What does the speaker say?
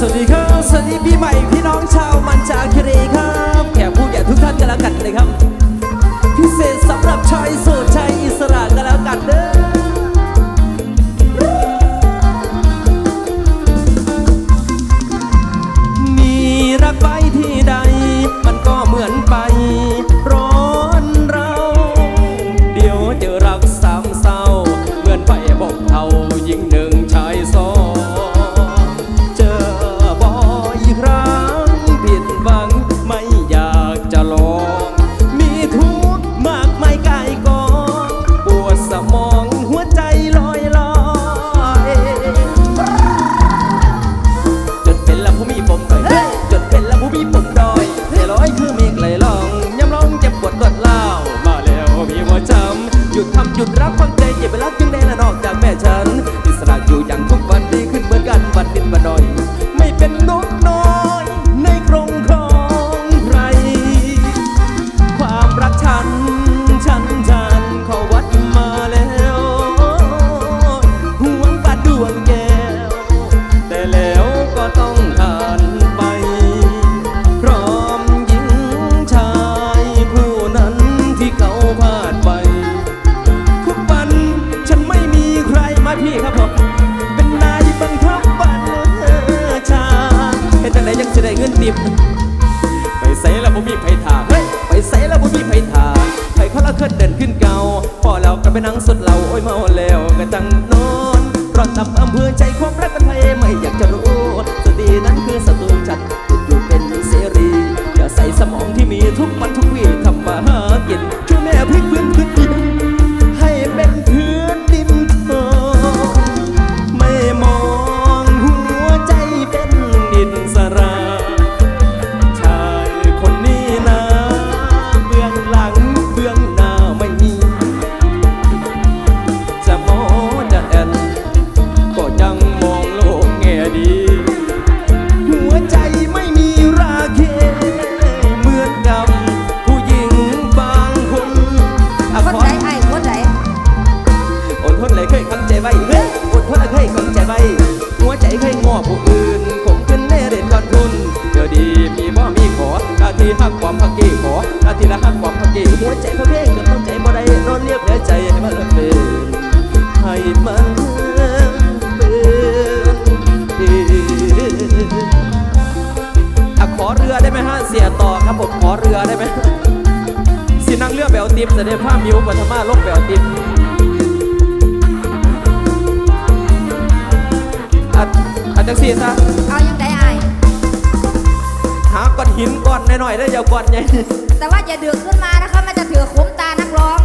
สวัสดีครับ สวัสดีปีใหม่พี่น้องชาว พี่ครับผม เป็นนายบังคับบัญชาเฮ็ดจังไดยังสิได้เงินติบ ไปใส่แล้วบ่มีไผถามเฮ้ย ไปใส่แล้วบ่มีไผถามไผเขาละเคลื่อนเดินขึ้นเก่าพอแล้วก็ไปนั่งสดเหล้าโอ้ยเมาแล้วก็จังนอนร้อนตับอำเภอใจความรักเป็นไผไม่อยากจะรู้ ทีหักความพักกี้ขอตาทีละหักความพักกี้หัวใจพระเพ่งจนต้องใจบ่ได้นอนเรียบเหลือใจให้มันเป็นให้มันเป็นอะขอเรือได้ไหมฮะเสียต่อครับผมขอเรือได้ไหมสินั่งเรือแบวติมจะได้ผ้ามิวปัทมาลกแบวติมอัดอัดจังสีซะ กินก่อนหน่อยๆได้วอย่าก่อนใหญ่ แต่ว่าอย่าเดือดขึ้นมานะคะมันจะถือคุ้มตานักร้อง